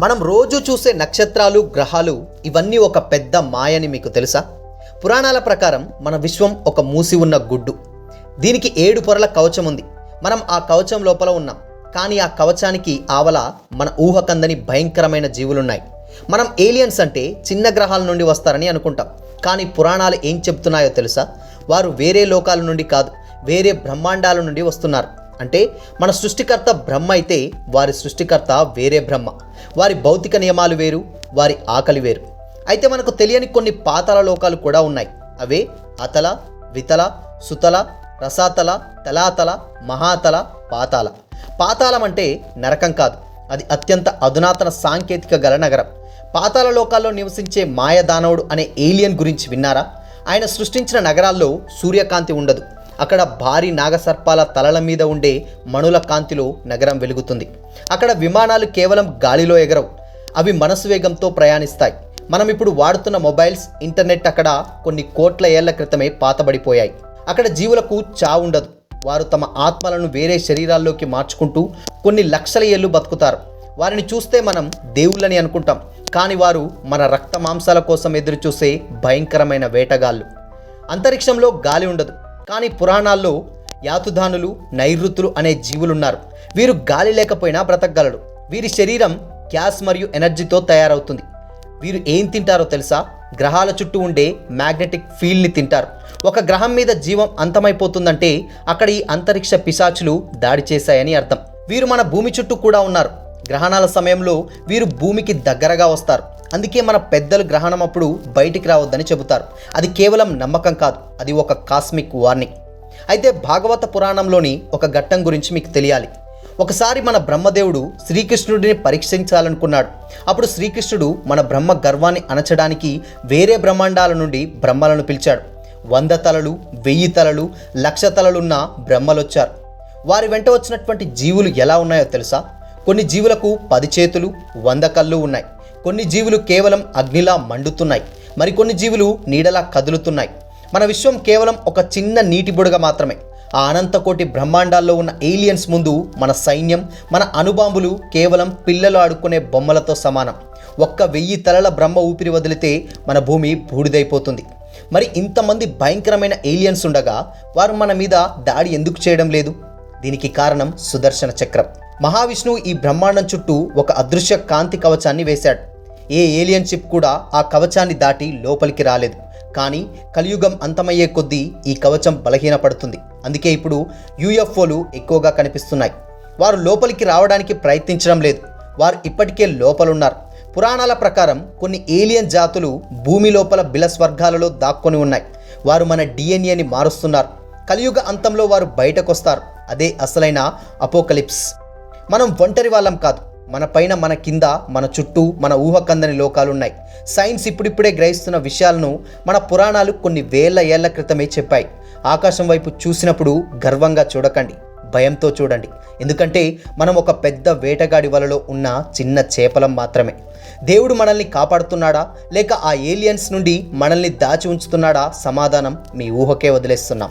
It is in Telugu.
మనం రోజు చూసే నక్షత్రాలు గ్రహాలు ఇవన్నీ ఒక పెద్ద మాయని మీకు తెలుసా? పురాణాల ప్రకారం మన విశ్వం ఒక మూసి ఉన్న గుడ్డు. దీనికి ఏడు పొరల కవచం ఉంది. మనం ఆ కవచం లోపల ఉన్నాం. కానీ ఆ కవచానికి ఆవల మన ఊహకందని భయంకరమైన జీవులున్నాయి. మనం ఏలియన్స్ అంటే చిన్న గ్రహాల నుండి వస్తారని అనుకుంటాం. కానీ పురాణాలు ఏం చెప్తున్నాయో తెలుసా? వారు వేరే లోకాల నుండి కాదు వేరే బ్రహ్మాండాల నుండి వస్తున్నారు. అంటే మన సృష్టికర్త బ్రహ్మ అయితే వారి సృష్టికర్త వేరే బ్రహ్మ. వారి భౌతిక నియమాలు వేరు వారి ఆకలి వేరు. అయితే మనకు తెలియని కొన్ని పాతల లోకాలు కూడా ఉన్నాయి. అవే అతల వితల సుతల రసాతల తలాతల మహాతల పాతాల. పాతాళం అంటే నరకం కాదు. అది అత్యంత అధునాతన సాంకేతిక గల నగరం. పాతాల లోకాల్లో నివసించే మాయదానవుడు అనే ఏలియన్ గురించి విన్నారా? ఆయన సృష్టించిన నగరాల్లో సూర్యకాంతి ఉండదు. అక్కడ భారీ నాగసర్పాల తలల మీద ఉండే మణుల కాంతిలో నగరం వెలుగుతుంది. అక్కడ విమానాలు కేవలం గాలిలో ఎగరవు. అవి మనసు వేగంతో ప్రయాణిస్తాయి. మనం ఇప్పుడు వాడుతున్న మొబైల్స్ ఇంటర్నెట్ అక్కడ కొన్ని కోట్ల ఏళ్ళ క్రితమే పాతబడిపోయాయి. అక్కడ జీవులకు చావు ఉండదు. వారు తమ ఆత్మలను వేరే శరీరాల్లోకి మార్చుకుంటూ కొన్ని లక్షల ఏళ్ళు బతుకుతారు. వారిని చూస్తే మనం దేవుళ్ళని అనుకుంటాం. కానీ వారు మన రక్త మాంసాల కోసం ఎదురుచూసే భయంకరమైన వేటగాళ్ళు. అంతరిక్షంలో గాలి ఉండదు. కానీ పురాణాల్లో యాతుధానులు నైరుతులు అనే జీవులున్నారు. వీరు గాలి లేకపోయినా బ్రతకగలడు వీరి శరీరం గ్యాస్ మరియు ఎనర్జీతో తయారవుతుంది. వీరు ఏం తింటారో తెలుసా? గ్రహాల చుట్టూ ఉండే మ్యాగ్నెటిక్ ఫీల్డ్ని తింటారు. ఒక గ్రహం మీద జీవం అంతమైపోతుందంటే అక్కడ ఈ అంతరిక్ష పిశాచులు దాడి చేశాయని అర్థం. వీరు మన భూమి చుట్టూ కూడా ఉన్నారు. గ్రహణాల సమయంలో వీరు భూమికి దగ్గరగా వస్తారు. అందుకే మన పెద్దలు గ్రహణం అప్పుడు బయటికి రావద్దని చెబుతారు. అది కేవలం నమ్మకం కాదు అది ఒక కాస్మిక్ వార్నింగ్. అయితే భాగవత పురాణంలోని ఒక ఘట్టం గురించి మీకు తెలియాలి. ఒకసారి మన బ్రహ్మదేవుడు శ్రీకృష్ణుడిని పరీక్షించాలనుకున్నాడు. అప్పుడు శ్రీకృష్ణుడు మన బ్రహ్మ గర్వాన్ని అణచడానికి వేరే బ్రహ్మాండాల నుండి బ్రహ్మలను పిలిచాడు. వంద తలలు వెయ్యి తలలు లక్ష తలలున్న బ్రహ్మలొచ్చారు. వారి వెంట వచ్చినటువంటి జీవులు ఎలా ఉన్నాయో తెలుసా? కొన్ని జీవులకు పది చేతులు వంద కళ్ళు ఉన్నాయి. కొన్ని జీవులు కేవలం అగ్నిలా మండుతున్నాయి. మరికొన్ని జీవులు నీడలా కదులుతున్నాయి. మన విశ్వం కేవలం ఒక చిన్న నీటి బుడగ మాత్రమే. ఆ అనంతకోటి బ్రహ్మాండాల్లో ఉన్న ఏలియన్స్ ముందు మన సైన్యం మన అణుబాంబులు కేవలం పిల్లలు ఆడుకునే బొమ్మలతో సమానం. ఒక్క వెయ్యి తలల బ్రహ్మ ఊపిరి వదిలితే మన భూమి బూడిదైపోతుంది. మరి ఇంతమంది భయంకరమైన ఏలియన్స్ ఉండగా వారు మన మీద దాడి ఎందుకు చేయడం లేదు? దీనికి కారణం సుదర్శన చక్రం. మహావిష్ణువు ఈ బ్రహ్మాండం చుట్టూ ఒక అదృశ్య కాంతి కవచాన్ని వేశాడు. ఏ ఏలియన్ షిప్ కూడా ఆ కవచాన్ని దాటి లోపలికి రాలేదు. కానీ కలియుగం అంతమయ్యే కొద్దీ ఈ కవచం బలహీనపడుతుంది. అందుకే ఇప్పుడు యూఎఫ్ఓలు ఎక్కువగా కనిపిస్తున్నాయి. వారు లోపలికి రావడానికి ప్రయత్నించడం లేదు. వారు ఇప్పటికే లోపలున్నారు. పురాణాల ప్రకారం కొన్ని ఏలియన్ జాతులు భూమి లోపల బిలస్వర్గాలలో దాక్కొని ఉన్నాయి. వారు మన డిఎన్ఏని మారుస్తున్నారు. కలియుగ అంతంలో వారు బయటకొస్తారు. అదే అసలైన అపోకలిప్స్. మనం ఒంటరి వాళ్ళం కాదు. మన పైన మన కింద మన చుట్టూ మన ఊహకందని లోకాలున్నాయి. సైన్స్ ఇప్పుడిప్పుడే గ్రహిస్తున్న విషయాలను మన పురాణాలు కొన్ని వేల ఏళ్ళ క్రితమే చెప్పాయి. ఆకాశం వైపు చూసినప్పుడు గర్వంగా చూడకండి భయంతో చూడండి. ఎందుకంటే మనం ఒక పెద్ద వేటగాడి వలలో ఉన్న చిన్న చేపలం మాత్రమే. దేవుడు మనల్ని కాపాడుతున్నాడా? లేక ఆ ఏలియన్స్ నుండి మనల్ని దాచి ఉంచుతున్నాడా? సమాధానం మీ ఊహకే వదిలేస్తున్నాం.